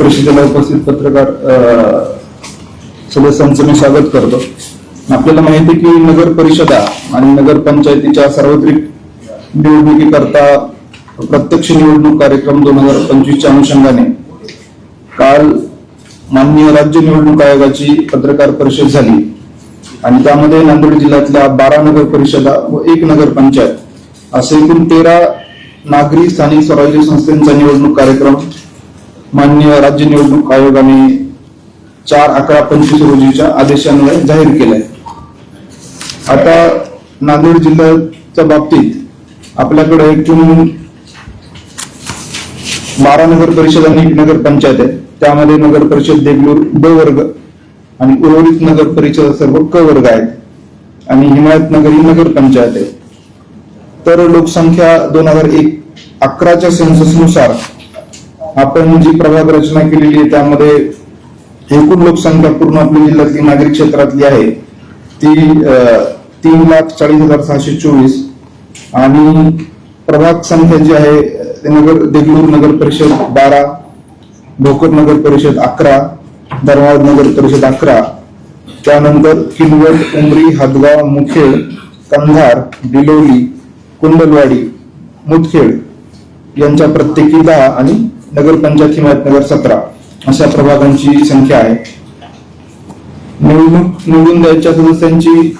परिषदेला उपस्थित पत्रकार सदस्यांचं मी स्वागत करतो. आपल्याला माहिती आहे की नगर परिषदा आणि नगर पंचायतीच्या सार्वत्रिक निवडणुकीकरता प्रत्यक्ष निवडणूक कार्यक्रम दोन हजार पंचवीसच्या अनुषंगाने काल माननीय राज्य निवडणूक आयोगाची पत्रकार परिषद झाली. आणि त्यामध्ये नांदेड जिल्ह्यातल्या बारा नगर परिषदा व एक नगर पंचायत असे एकूण तेरा नागरी स्थानिक स्वराज्य संस्थांचा निवडणूक कार्यक्रम मान्य राज्य निवडणूक आयोगाने चार अकरा पंचवीस रोजीच्या आदेशान्वये जाहीर केलाय. आता नांदेड जिल्ह्याच्या बाबतीत आपल्याकडे एकूण बारा नगर परिषद आणि एक नगर पंचायत आहे त्यामध्ये नगर परिषद देगलूर ब वर्ग आणि उर्वरित नगर परिषद सर्व क वर्ग आहेत. आणि हिमायतनगर ही नगर पंचायत आहे. तर लोकसंख्या दोन हजार एक अकराच्या सेन्ससनुसार आपण जी प्रभाग रचना केलेली आहे त्यामध्ये एकूण लोकसंख्या पूर्ण आपल्या जिल्ह्यातली नागरिक क्षेत्रातली आहे ती अं, तीन लाख चाळीस हजार सहाशे चोवीस. आणि प्रभाग संख्या जी आहे ते नगर देगलूर नगर परिषद बारा भोकर नगर परिषद अकरा दरवाड नगर परिषद अकरा त्यानंतर किनवट उमरी हदगाव मुखेड कंधार बिलोली कुंडलवाडी मुदखेड यांच्या प्रत्येकी दहा आणि नगरपंचायत हिमायतनगर सतरा अशा प्रभागांची संख्या आहे. निवडणूक निवडून द्यायच्या सदस्यांची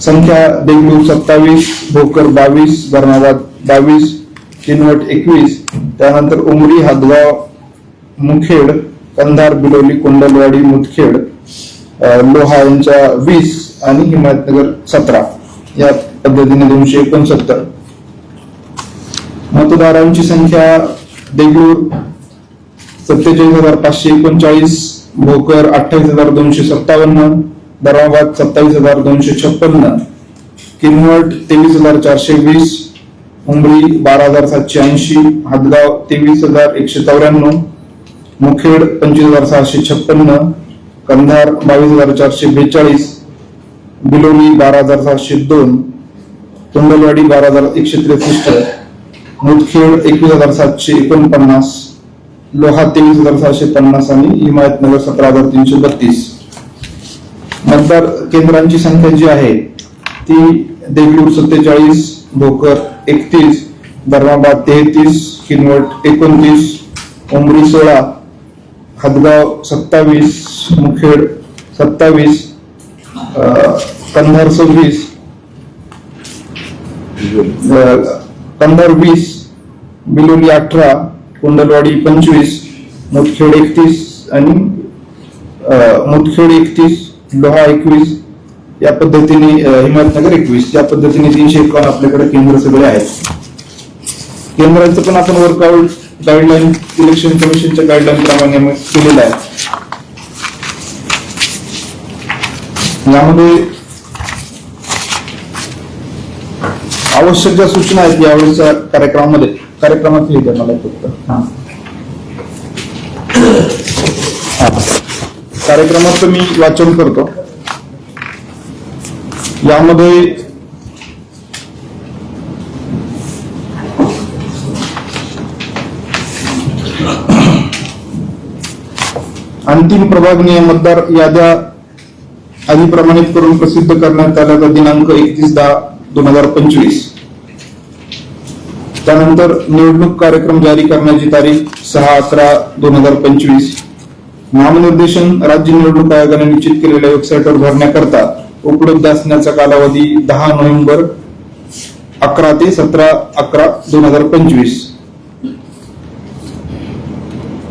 संख्या देगलूर सत्तावीस भोकर बावीस धर्माबाद बावीस किनवट एकवीस त्यानंतर उमरी हादगाव मुखेड कंधार बिलोली कोंडलवाडी मुदखेड लोहा यांच्या वीस आणि हिमायतनगर सतरा या पद्धतीने दोनशे एकोणसत्तर. मतदारांची संख्या देगलूर सत्तेचाळीस हजार पाचशे एकोणचाळीस भोकर अठ्ठावीस हजार दोनशे सत्तावन्न धर्माबाद सत्तावीस हजार दोनशे छप्पन्न किनवट तेवीस हजार चारशे वीस उमरी बारा हजार सातशे ऐंशी हादगाव तेवीस हजार एकशे चौऱ्याण्णव मुखेड पंचवीस हजार सहाशे छप्पन्न कंधार बावीस हजार चारशे बेचाळीस बिलोली बारा हजार सातशे दोन तोंडलवाडी बारा हजार एकशे त्रेसष्ट मुदखेड एकवीस हजार सातशे एकोणपन्नास लोहा तेवीस हजार सहाशे पन्नास आणि हिमायतनगर सतरा हजार तीनशे बत्तीस. मतदार केंद्रांची संख्या जी आहे ती देगलूर सत्तेचाळीस भोकर एकतीस धर्माबाद तेहतीस किनवट एकोणतीस उमरी सोळा हदगाव सत्तावीस मुखेड सत्तावीस अं, कंधार सव्वीस पंधर वीस बिलोली अठरा कुंडलवाडी पंचवीस मुदखेड एकतीस आणि अं, एकतीस लोहा एकवीस या पद्धतीने अं, हिमायतनगर एकवीस. या पद्धतीने तीनशे एकावन्न आपल्याकडे केंद्र सगळे आहेत. केंद्राचं पण आपण वर्कआउट गाईडलाईन इलेक्शन कमिशनच्या गाईडलाईन प्रमाणे केलेलं आहे. यामध्ये आवश्यक ज्या सूचना आहेत यावेळेच्या कार्यक्रमामध्ये कार्यक्रमात लिहित मला फक्त हा. कार्यक्रमाचं मी वाचन करतो. यामध्ये अंतिम प्रभाग नियम मतदार याद्या आधी प्रमाणित करून प्रसिद्ध करण्यात आल्याचा दिनांक एकतीस दहा दोन हजार पंचवीस. त्यानंतर निवडणूक कार्यक्रम जारी करण्याची तारीख सहा अकरा दोन हजार पंचवीस. नामनिर्देशन राज्य निवडणूक आयोगाने निश्चित केलेल्या वेबसाईटवर भरण्याकरता उपलब्ध असण्याचा कालावधी दहा नोव्हेंबर अकरा ते सतरा अकरा दोन हजार पंचवीस.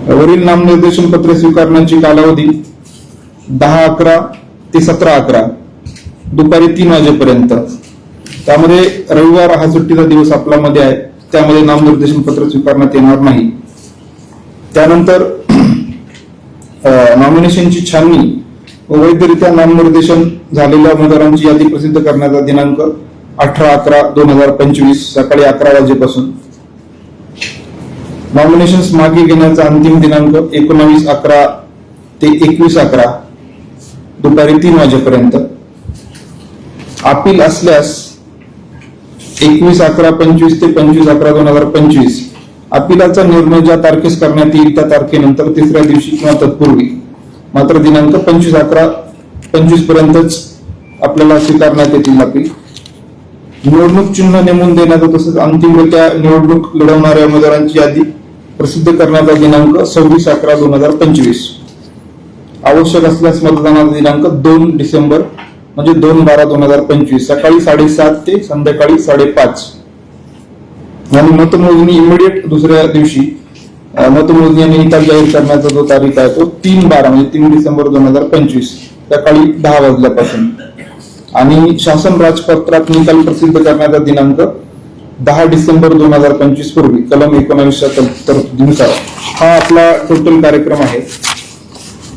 वरील नामनिर्देशन पत्रे स्वीकारण्याची कालावधी दहा अकरा ते सतरा अकरा दुपारी तीन वाजेपर्यंत. त्यामध्ये रविवार हा सुट्टीचा दिवस आपला मध्ये आहे. त्यामध्ये नामनिर्देशन पत्र स्वीकारण्यात येणार नाही. त्यानंतर नॉमिनेशनची छाननी व वैधरित्या नामनिर्देशन झालेल्या उमेदवारांची यादी प्रसिद्ध करण्याचा दिनांक अठरा अकरा दोन हजार पंचवीस सकाळी अकरा वाजेपासून. नॉमिनेशन मागे घेण्याचा अंतिम दिनांक एकोणावीस अकरा ते एकवीस अकरा दुपारी तीन वाजेपर्यंत. अपील असल्यास एकवीस अकरा पंचवीस ते पंचवीस अकरा दोन हजार पंचवीस. अपिलाचा निर्णय ज्या तारखेस करण्यात येईल त्या तारखेनंतर तिसऱ्या दिवशी किंवा तत्पूर्वी. मात्र दिनांक पंचवीस अकरा पंचवीस पर्यंतच आपल्याला स्वीकारण्यात येतील अपील. निवडणूक चिन्ह नेमून देण्याचा तसंच अंतिमरित्या निवडणूक लढवणाऱ्या उमेदवारांची यादी प्रसिद्ध करण्याचा दिनांक सव्वीस अकरा दोन हजार पंचवीस. आवश्यक असल्यास मतदानाचा दिनांक दोन डिसेंबर म्हणजे दोन बारा दोन हजार पंचवीस सकाळी साडेसात ते संध्याकाळी साडेपाच. आणि मतमोजणी इमिडिएट दुसऱ्या दिवशी मतमोजणी आणि निकाल जाहीर करण्याचा जो तारीख आहे तो तीन बारा म्हणजे तीन डिसेंबर दोन हजार पंचवीस सकाळी दहा वाजल्यापासून. आणि शासन राजपत्रात निकाल प्रसिद्ध करण्याचा दिनांक दहा डिसेंबर दोन हजार पंचवीस पूर्वी कलम एकोणावीसच्या तरतुदीनुसार हा आपला टोटल कार्यक्रम आहे.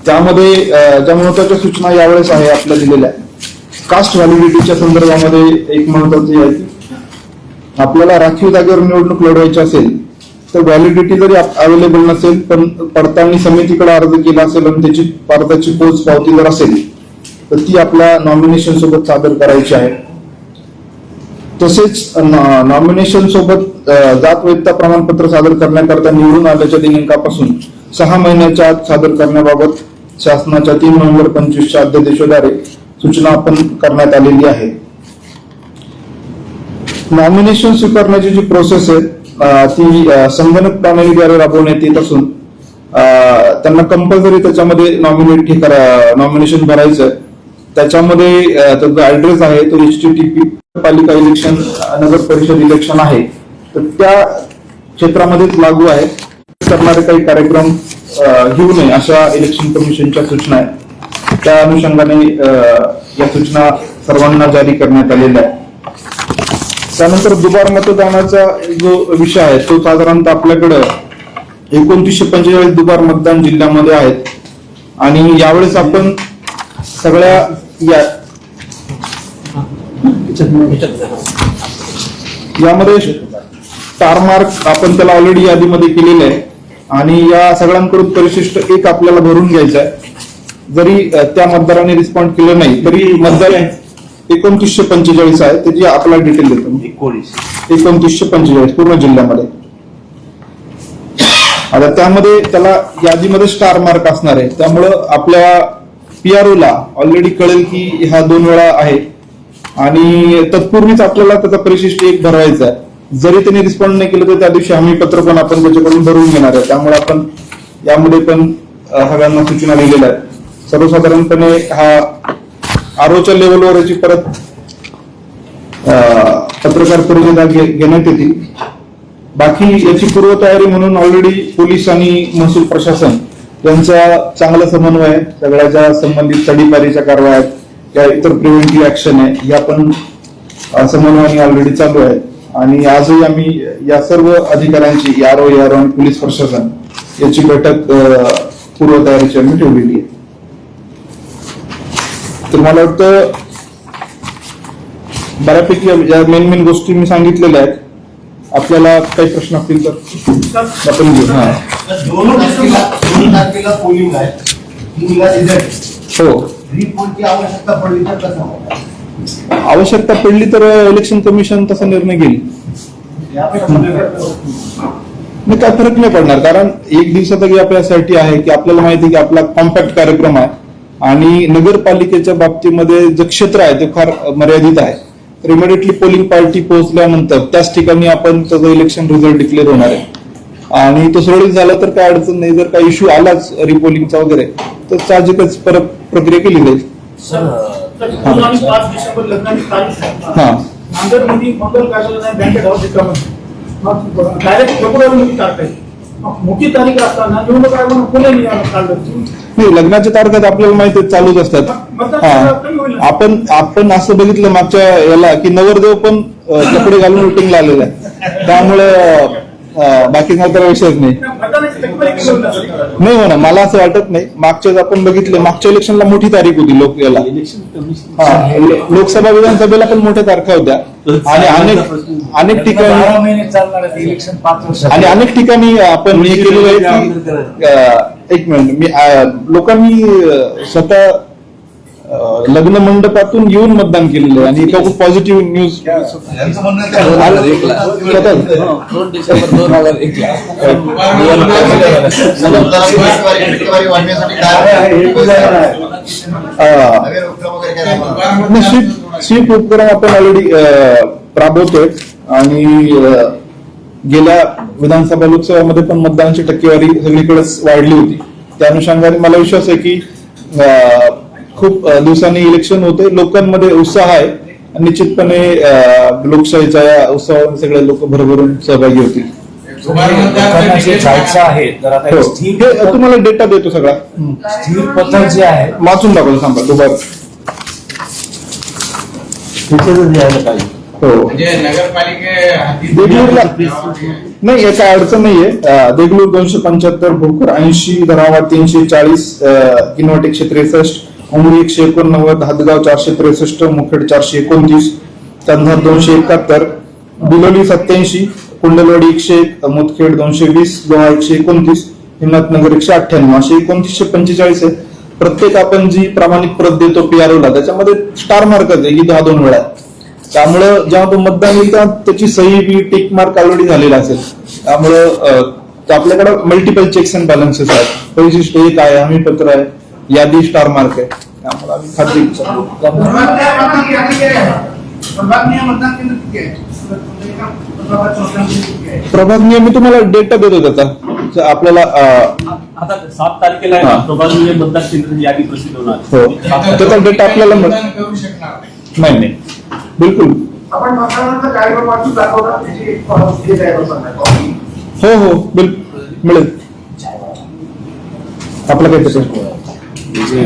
त्यामध्ये ज्या महत्त्वाच्या सूचना यावेळेस आहे आपल्या दिलेल्या. कास्ट व्हॅलिडिटीच्या संदर्भामध्ये एक महत्वाची आहे. की आपल्याला राखीव जागेवर निवडणूक लढवायची असेल तर व्हॅलिडिटी जरी अवेलेबल नसेल पण पडताळणी समितीकडे अर्ज केला असेल आणि त्याची भारताची पोच पावती जर असेल तर ती आपल्या नॉमिनेशन सोबत सादर करायची आहे. तसेच नॉमिनेशन सोबत जात वैधता प्रमाणपत्र सादर करण्याकरता निवडून आल्याच्या दिनांकापासून सहा महिन्याच्या आत सादर करण्याबाबत शासनाच्या तीन नोव्हेंबर पंचवीसच्या अध्यादेशाद्वारे सूचना आपण करण्यात आलेली आहे. नॉमिनेशन स्वीकारण्याची जी प्रोसेस आहे ती संगणक प्रणालीद्वारे राबवण्यात येत असून त्यांना कंपल्सरी त्याच्यामध्ये नॉमिनेट हे करा नॉमिनेशन भरायचं त्याच्यामध्ये त्याचा ऍड्रेस आहे तो एच टी टी पी पालिका इलेक्शन नगर परिषद इलेक्शन आहे. तर त्या क्षेत्रामध्येच लागू आहे. करणारे काही कार्यक्रम घेऊ नये अशा इलेक्शन कमिशनच्या सूचना आहेत. त्या अनुषंगाने या सूचना सर्वांना जारी करण्यात आलेल्या आहेत. त्यानंतर दुबार मतदानाचा जो विषय आहे तो साधारणतः आपल्याकडं एकोणतीसशे पंचेचाळीस दुबार मतदान जिल्ह्यामध्ये आहेत. आणि यावेळेस आपण सगळ्या या यामध्ये स्टार मार्क आपण त्याला ऑलरेडी यादीमध्ये केलेले आहे. आणि या सगळ्यांकडून परिशिष्ट एक आपल्याला भरून घ्यायचं आहे. जरी त्या मतदाराने रिस्पॉन्ड केलं नाही तरी मतदार एकोणतीसशे पंचेचाळीस आहे. त्याची आपला डिटेल देतो. एकोणतीसशे पंचेचाळीस पूर्ण जिल्ह्यामध्ये. आता त्यामध्ये त्याला यादीमध्ये स्टार मार्क असणार आहे. त्यामुळं आपल्या पीआरओ ला ऑलरेडी कळेल की ह्या दोन वेळा आहे. आणि तत्पूर्वीच आपल्याला त्याचा परिशिष्ट एक भरवायचा आहे. जरी त्यांनी रिस्पॉन्ड नाही केलं तर त्या दिवशी हमी पत्र पण आपण त्याच्याकडून भरून घेणार आहे. त्यामुळे आपण यामध्ये पण सगळ्यांना सूचना दिलेल्या आहेत. सर्वसाधारणपणे हा आरोच्या लेवलवर याची परत पत्रकार परिषदा घेण्यात येतील. बाकी याची पूर्वतयारी म्हणून ऑलरेडी पोलीस आणि महसूल प्रशासन यांचा चांगला समन्वय आहे. सगळ्या ज्या संबंधित तडीपारीच्या कारवाया आहेत. किंवा इतर प्रिव्हेंटिव्ह ऍक्शन आहे. या पण समन्वयाने ऑलरेडी चालू आहे आणि आजही आम्ही या सर्व अधिकाऱ्यांची यारो यारो आणि पोलीस प्रशासन याची बैठक पूर्वतयारीची आम्ही ठेवलेली आहे. तर मला वाटतं बऱ्यापैकी या मेन मेन गोष्टी मी सांगितलेल्या आहेत आपल्याला काही प्रश्न असतील तर आपण घेऊ. हा. हो. आवश्यकता पडली तर इलेक्शन कमिशन तसा निर्णय घेईल. नाही काय फरक नाही पडणार कारण एक दिवसात गॅप यासाठी आहे की आपल्याला माहिती आहे की आपला कॉम्पॅक्ट कार्यक्रम आहे. आणि नगरपालिकेच्या बाबतीमध्ये जे क्षेत्र आहे ते फार मर्यादित आहे. तर इमिडिएटली पोलिंग पार्टी पोहोचल्यानंतर त्याच ठिकाणी आपण त्याचा इलेक्शन रिझल्ट डिक्लेअर होणार आहे. आणि तो सुरळीत झाला तर काय अडचण नाही. जर काही इश्यू आलाच रिपोलिंगचा वगैरे तर साहजिकच परत प्रक्रिया केली जाईल. हा. डायरेक्ट मोठी तारीख असताना निवडणूक आयोगानं पुणे नियम काढलं नाही लग्नाच्या तारखात आपल्याला माहिती आहे चालूच असतात. हा. आपण आपण असं बघितलं मागच्या याला की नवरदेव पण कपडे घालून रुटीनला आलेला आहे त्यामुळे बाकीचा तर विषयच नाही? नाही हो ना मला असं वाटत नाही. मागच्या आपण बघितलं मागच्या इलेक्शनला मोठी तारीख होती लोक याला. हा, लो- लोकसभा विधानसभेला पण मोठ्या तारखा होत्या. आणि अनेक अनेक ठिकाणी महिने चालणार आहे इलेक्शन पाच वर्ष आणि अनेक ठिकाणी आपण हे केलेलं आहे की एक मिनिट मी लोकांनी स्वतः लग्न मंडपातून येऊन मतदान केलेलं आहे आणि एका खूप पॉझिटिव्ह न्यूज? दोन डिसेंबर दोन हजार एक? स्वीप स्वीप उपक्रम आपण ऑलरेडी राबवतोय आणि गेल्या विधानसभा लोकसभामध्ये पण मतदानाची टक्केवारी सगळीकडेच वाढली होती. त्या अनुषंगाने मला विश्वास आहे की अं, खूप दिवसांनी इलेक्शन होते. लोकांमध्ये उत्साह आहे. निश्चितपणे लोकशाहीच्या या उत्सवामध्ये सगळे लोक भरभरून सहभागी होतील. आहे तर आता हो. स्थिर तुम्हाला डेटा देतो सगळा. स्थिर पथक जे आहे वाचून दाखवतो सांगा दुपार हो म्हणजे नगरपालिके देगलूरला नाही याचा अडचण नाहीये देगलूर दोनशे पंच्याहत्तर भोकर ऐंशी धर्माबाद तीनशे चाळीस किनवट एकशे त्रेसष्ट उमरी एकशे एकोणनव्वद हदगाव चारशे त्रेसष्ट मुखेड चारशे एकोणतीस कंधार दोनशे एकाहत्तर बिलोली सत्याऐंशी कुंडलवाडी एकशे एक मुदखेड दोनशे वीस लोहा एकशे एकोणतीस हिम्मतनगर एकशे अठ्ठ्याण्णव असे एकोणतीसशे पंचेचाळीस आहे प्रत्येक आपण जी प्रामाणिक प्रत देतो पीआरओला त्याच्यामध्ये स्टार मार्कच आहे की दहा दोन वेळा. त्यामुळं जेव्हा तो मतदान येईल तेव्हा त्याची सही बी टिक मार्क ऑलरेडी झालेला असेल त्यामुळं आपल्याकडे मल्टिपल चेक्स अँड बॅलन्सेस आहेत परिशिष्ट एक आहे हमी पत्र आहे यादी स्टार मार्क आहे त्यामुळे आम्ही खात्री मतदान केंद्र? मतदान केंद्र? प्रभाग नियम मी तुम्हाला डेटा देतो त्याचा आपल्याला आता सात तारखेला आहे. ना प्रभाग मतदार केंद्राची यादी प्रसिद्ध होणार हो त्याचा डेटा आपल्याला मतदान. नाही नाही बिलकुल. आपण मतदानाचा कार्यक्रम वाचून दाखवला त्याची एक हे हो हो बिल मिळेल. आपलं काय त्याचं हे जे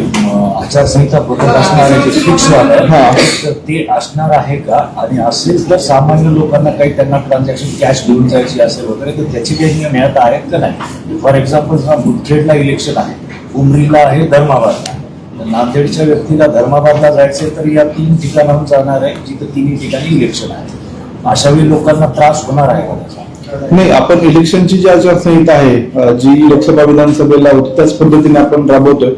आचारसंहिता पद्धत असणार आहे जे फिक्स झालं हा. तर ते असणार आहे का? आणि असेच जर सामान्य लोकांना काही त्यांना ट्रान्झॅक्शन कॅश घेऊन जायची असेल वगैरे तर त्याचे काही नियम मिळत आहेत का नाही? फॉर एक्झाम्पल समजा मुदखेडला इलेक्शन आहे. उमरीला आहे धर्माबादला नांदेडच्या व्यक्तीला धर्माबादला जायचे तर या तीन ठिकाणाहून जाणार आहे जिथं तिन्ही ठिकाणी इलेक्शन आहे. अशा वेळी लोकांना त्रास होणार आहे नाही आपण इलेक्शनची जी आचारसंहिता आहे जी लोकसभा विधानसभेला होती त्याच पद्धतीने आपण राबवतोय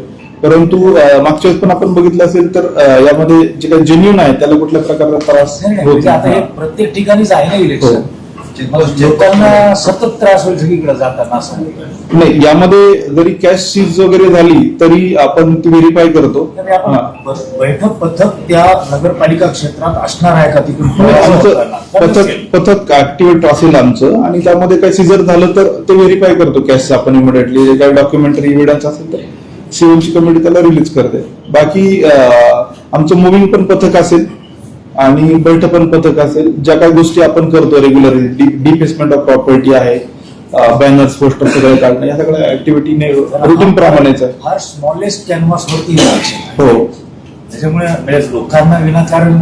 परंतु मागच्या वेळेस पण आपण बघितलं असेल तर यामध्ये जे काही जेन्युन आहे त्याला कुठल्या प्रकारचा त्रास म्हणजे आता हे प्रत्येक ठिकाणीच आहे ना इलेक्शन मग लोकांना सतत त्रास होईल सगळीकडे जाताना असं नाही. नाही यामध्ये जरी कॅश सीज वगैरे झाली तरी आपण ती व्हेरीफाय करतो. तरी आपण हा. ब- बैठक पथक त्या नगरपालिका क्षेत्रात असणार आहे का तिकडून? आमचं. पथक पथक ऍक्टिव्हेट असेल आमचं आणि त्यामध्ये काही सिजर झालं तर ते व्हेरीफाय करतो कॅश आपण इमिडिएटली जे काही डॉक्युमेंटरी एव्हिडन्स असेल तर सिव्हिलची कमिटी त्याला रिलीज करते. बाकी अं, आमचं मुव्हिंग पण पथक असेल. आणि बैठक पण पथक असेल ज्या काही गोष्टी आपण करतो रेग्युलरली डिफेसमेंट ऑफ प्रॉपर्टी आहे बॅनर्स पोस्टर सगळे काढणं या सगळ्या ऍक्टिव्हिटीने रुटीन प्रमाणेच आहे. फार स्मॉलेस्ट कॅनव्हास वरती हे. हो. त्याच्यामुळे लोकांना विनाकारण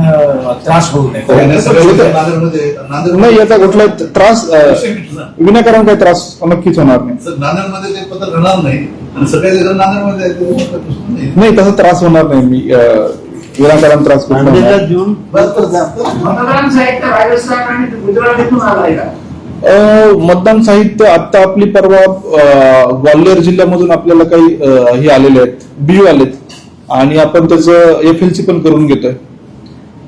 त्रास होऊ नये. नांदेड नाही याचा कुठला त्रास विनाकारण काही त्रास नक्कीच होणार नाही. सर नांदेडमध्ये ते पत्र राहणार नाही. आणि सगळे नांदेडमध्ये नाही. तसा त्रास होणार नाही मी विनाकारण त्रास कुठला होणार. मतदान साहित्य राजस्थान आणि गुजरातीतून आलाय का? अं, मतदान साहित्य आता आपली परवा अं, ग्वाल्हेर जिल्ह्यामधून आपल्याला काही अं, हे आलेले आहेत बियू आलेत. आणि आपण त्याचं एफ एल सी पण करून घेतोय.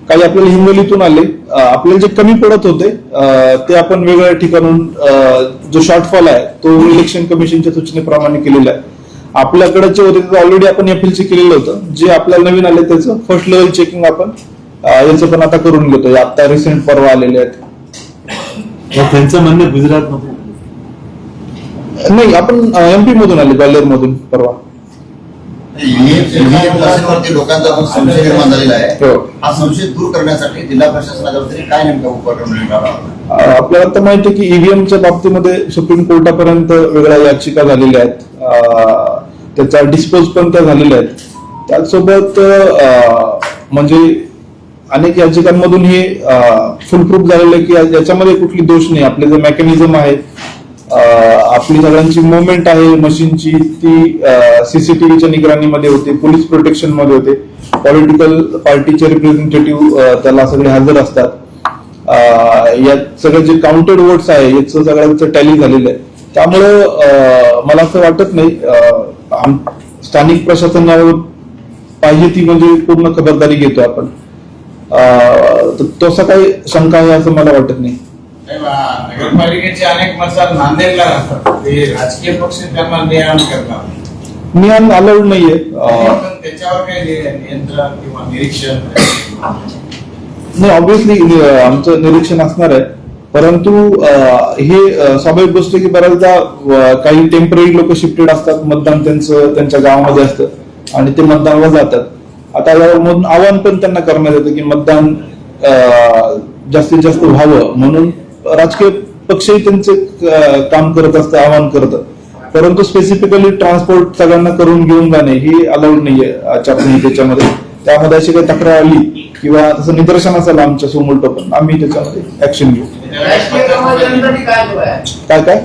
काही आपल्याला हिंगोलीतून आले. अं, आपल्याला जे कमी पडत होते अं, ते आपण वेगळ्या ठिकाणून अं, जो शॉर्टफॉल आहे तो इलेक्शन कमिशनच्या सूचनेप्रमाणे केलेला आहे. आपल्याकडे जे होते ते ऑलरेडी आपण एफ एल सी केलेलं होतं. जे आपल्याला नवीन आले त्याचं फर्स्ट लेवल चेकिंग आपण याचं पण आता करून घेतोय. आता रिसेंट परवा आलेले आहेत. त्यांचं म्हणणं गुजरात मध्ये? नाही आपण एमपी मधून आले ग्वाल्हेर मधून परवा. लोकांचा संशय निर्माण झालेला आहे. हो. संशय दूर करण्यासाठी जिल्हा प्रशासनाच्या काय नेमका उपक्रम आपल्याला तर माहिती की ईव्हीएमच्या बाबतीमध्ये सुप्रीम कोर्टापर्यंत वेगळ्या याचिका झालेल्या आहेत. त्याचा डिस्पोज पण त्या झालेल्या आहेत. त्याचसोबत म्हणजे अनेक याचिकांमधून हे फुलप्रूफ झालेलं आहे की याच्यामध्ये कुठली दोष नाही. आपले जे मेकॅनिझम आहे आपली सगळ्यांची मुवमेंट आहे मशीनची ती सीसीटीव्हीच्या निगराणीमध्ये होते पोलीस प्रोटेक्शनमध्ये होते. पॉलिटिकल पार्टीचे रिप्रेझेंटेटिव्ह त्याला सगळे हजर असतात. यात सगळे जे काउंटेड वोट्स आहे याचं सगळ्यांचं टॅली झालेलं आहे. त्यामुळं मला असं वाटत नाही स्थानिक प्रशासनावर पाहिजे ती म्हणजे पूर्ण खबरदारी घेतो आपण. तसं काही शंका आहे असं मला वाटत नाही. नगरपालिकेचे अनेक मतदार नांदेडला राहतात. ते राजकीय पक्ष त्यांना नियम करतात. नियम अलाउड नाहीये. त्याच्यावर काही नियंत्रण किंवा निरीक्षण नाही. ऑब्विसली आमचं निरीक्षण असणार आहे. परंतु अं, हे स्वाभाविक गोष्ट की बऱ्याचदा काही टेंपररी लोक शिफ्टेड असतात मतदान त्यांचं त्यांच्या गावामध्ये असतं आणि ते मतदानाला जातात. आता यामधून आवाहन पण त्यांना करण्यात येतं की मतदान अं, जास्तीत जास्त व्हावं. म्हणून राजकीय पक्षही त्यांचे काम करत असतं आवाहन करतं. परंतु स्पेसिफिकली ट्रान्सपोर्ट सगळ्यांना करून घेऊन जाणे ही अलाउड नाहीये आचारसंहितेच्यामध्ये. त्यामध्ये अशी काही तक्रार आली. किंवा तसं निदर्शन असेल आमच्यासमोर पण आम्ही त्याच्यामध्ये ऍक्शन घेऊ. काय काय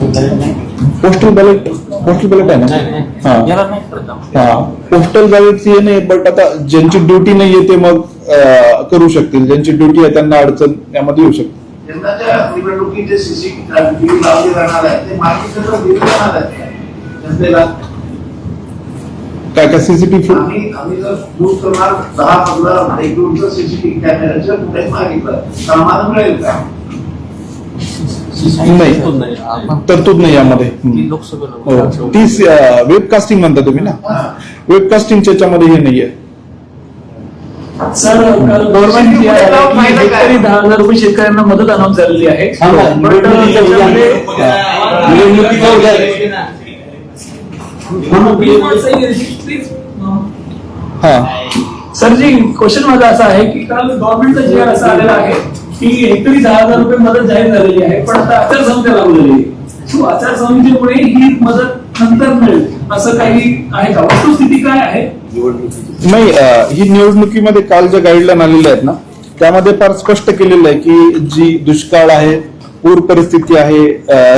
नाही पोस्टल बॅलेट पोस्टल बॅलेट आहे. ना? हा. हा. पोस्टल बॅलेट हे नाही बट आता ज्यांची ड्युटी नाहीये ते मग करू शकतील. ज्यांची ड्युटी आहे त्यांना अडचण यामध्ये येऊ शकते. यंदाच्या निवडणुकीत जे सीसीटीव्ही लावले जाणार आहे ते माहिती सगळं दिलं जाणार आहे. जनतेला. काय काय सीसीटीव्ही आम्ही आम्ही जर बूथ करणार दहा पंधरा एकूणचं सीसीटीव्ही कॅमेऱ्याचं कुठे मागितलं तर आम्हाला मिळेल का? नाही. तरतूद नाही. यामध्ये. हो. ती वेबकास्टिंग म्हणता तुम्ही ना? वेबकास्टिंगच्या याच्यामध्ये हे नाहीये. सर गव्हर्नमेंट जे आहे की हेक्टरी दहा हजार रुपये शेतकऱ्यांना मदत अनाऊन्स झालेली आहे. uh, त्याच्यामध्ये निवडणुकीचा उद्या- हा. सर जी क्वेश्चन माझा असा आहे की काल गव्हर्नमेंटचा जी आर असा आलेला आहे की हेक्टरी दहा हजार रुपये मदत जाहीर झालेली आहे पण आता आचारसंहिता लागू झालेली आहे. सो आचारसंहितेमुळे ही मदत नंतर मिळेल असं काही आहे का? वस्तुस्थिती काय आहे? नाही ही निवडणुकीमध्ये काल ज्या गाईडलाईन आलेल्या आहेत ना त्यामध्ये फार स्पष्ट केलेलं आहे की जी दुष्काळ आहे पूर परिस्थिती आहे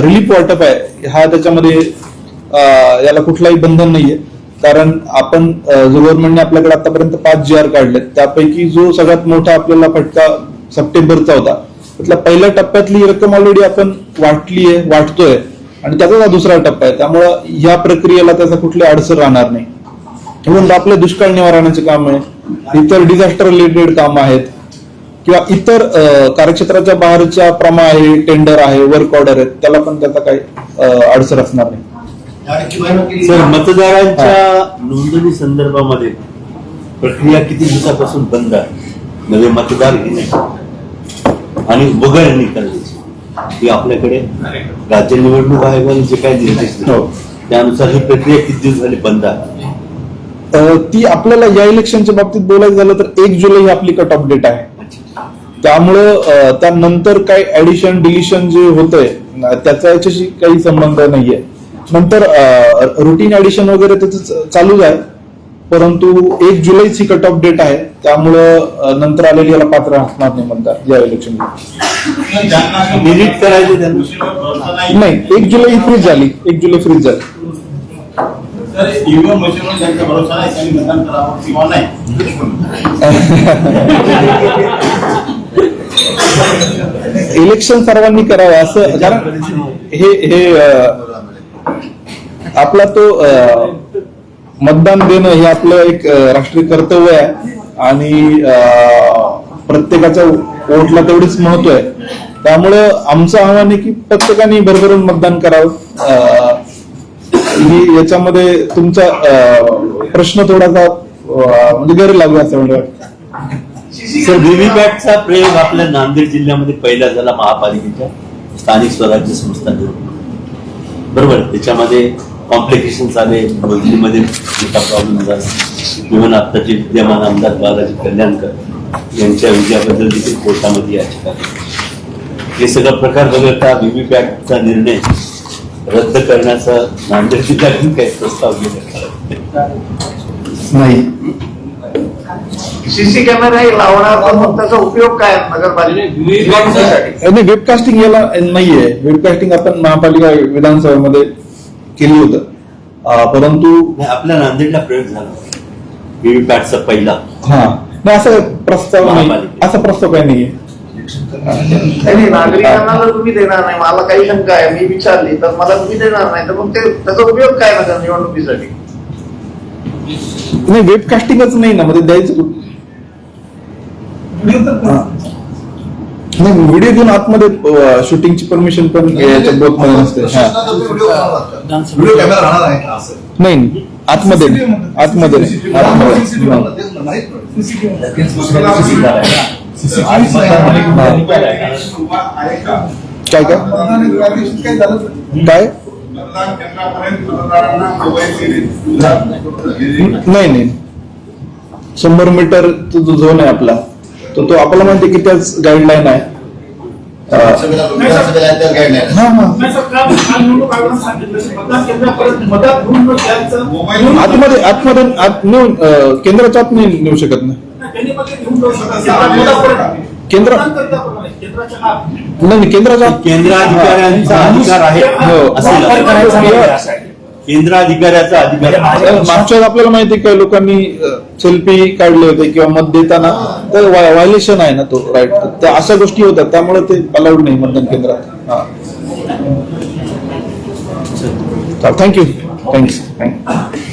रिलीफ वाटप आहे हा त्याच्यामध्ये याला कुठलाही बंधन नाहीये. कारण आपण जो गव्हर्नमेंटने आपल्याकडे आतापर्यंत पाच जी आर काढलेत त्यापैकी जो सगळ्यात मोठा आपल्याला फटका सप्टेंबरचा होता त्यातल्या पहिल्या टप्प्यातली रक्कम ऑलरेडी आपण वाटली आहे वाटतोय. आणि त्याचाच हा दुसरा टप्पा आहे. त्यामुळं या प्रक्रियेला त्याचा कुठली अडचण राहणार नाही. म्हणून आपले दुष्काळ निवारणाचे काम आहे. इतर डिझास्टर रिलेटेड काम आहेत. किंवा इतर कार्यक्षेत्राच्या बाहेरच्या प्रमा आहे टेंडर आहे वर्क ऑर्डर आहेत त्याला पण त्याचा काही अडचण असणार नाही. सर मतदारांच्या नोंदणी संदर्भामध्ये प्रक्रिया किती दिवसापासून बंद आहे? नवे मतदार घेणे आणि वगैरे निकाल द्यायचे. ही आपल्याकडे राज्य निवडणूक आयोगाने जे काही निर्देश हो. त्यानुसार ही प्रक्रिया किती दिवस झाली बंद आहे? ती आपल्याला या इलेक्शनच्या बाबतीत बोलायचं झालं तर एक जुलै ही आपली कट ऑफ डेट आहे. त्यामुळं त्यानंतर काही ऍडिशन डिलिशन जे होतंय त्याचा याच्याशी काही संबंध नाहीये. नंतर रुटीन ऍडिशन वगैरे त्याचं चालूच आहे परंतु एक जुलैची कट ऑफ डेट आहे. त्यामुळं नंतर आलेली याला पात्र असणार नाही म्हणतात या इलेक्शन डिलीट करायचं नाही एक जुलै फ्रीज झाली. एक जुलै फ्रीज झाली. ईव्हीएम मशीनवर भरोसा नाही त्यांनी मतदान करावं किंवा नाही. इलेक्शन सर्वांनी करावं असं कारण हे हे आपला तो मतदान देणं हे आपलं एक राष्ट्रीय कर्तव्य आहे आणि प्रत्येकाच्या वोटला तेवढीच महत्त्व आहे. त्यामुळं आमचं आव्हान आहे की प्रत्येकाने भरभरून मतदान करावं. ही याच्यामध्ये तुमचा प्रश्न थोडासा म्हणजे गैर लागू असं मला म्हणजे. सर व्हीव्हीपॅटचा प्रयोग आपल्या नांदेड जिल्ह्यामध्ये पहिला झाला महापालिकेच्या स्थानिक स्वराज्य संस्था निवडणूक बरोबर त्याच्यामध्ये कॉम्प्लिकेशन आले मोजणीमध्ये मोठा प्रॉब्लेम झाला. इव्हन आत्ताचे विद्यमान आमदार बालाजी कल्याणकर यांच्या विजयाबद्दल देखील कोर्टामध्ये याचिका हे सगळं प्रकार वगळता व्हीव्हीपॅटचा निर्णय रद्द करण्याचा नांदेड जिल्ह्यातून काही प्रस्ताव गेला. नाही. सीसी कॅमेरा हे लावणार तर मग त्याचा उपयोग काय नगरपालिकेसाठी वेबकास्टिंग याला नाहीये. वेबकास्टिंग आपण महापालिका विधानसभेमध्ये केली होतं. परंतु आपल्या नांदेडला प्रयोग झाला. व्हीव्हीपॅटचा पहिला. हा. नाही असं प्रस्ताव. असा प्रस्ताव काही नाहीये. नाही नागरिकांना जर तुम्ही देणार नाही. मला काही शंका आहे मी विचारली तर मला तुम्ही देणार नाही. तर मग ते त्याचा उपयोग काय नगर निवडणुकीसाठी? नाही वेबकास्टिंगच नाही ना मध्ये द्यायचं कुठं? हा. नाही व्हिडिओ घेऊन आतमध्ये शूटिंगची परमिशन पण याच्या बोथमध्ये नसते हा. व्हिडिओ कॅमेरा राहणार आहे असं? नाही आतमध्ये. आतमध्ये नाही. आतमध्ये. लगेच दुसऱ्या दिवशी आहे मतदानाला आहे काय काय? काय? मतदान केंद्रापर्यंत मतदारांना मोबाईल नाही नाही. शंभर मीटर जो झोन आहे आपला तो तो आपल्याला माहिती आहे की त्याच गाईडलाईन आहे. आतमध्ये आतमध्ये आत नेऊन केंद्राच्या आत नाही. नेऊ शकत नाही. केंद्र. नाही नाही, केंद्राच्या आत केंद्र अधिकाऱ्यांचा अधिकार आहे. असेल वापर करायचा नाही असा आहे. केंद्र अधिकाऱ्याचा अधिकार आहे. तर मागच्या वेळेस आपल्याला माहिती आहे काही लोकांनी सेल्फी काढले होते किंवा मत देताना तर व्हायलेशन आहे ना तो राईट त्या अशा गोष्टी होत्या त्यामुळे ते अलाउड नाही मतदान केंद्रात. हा. Thank you thanks thank you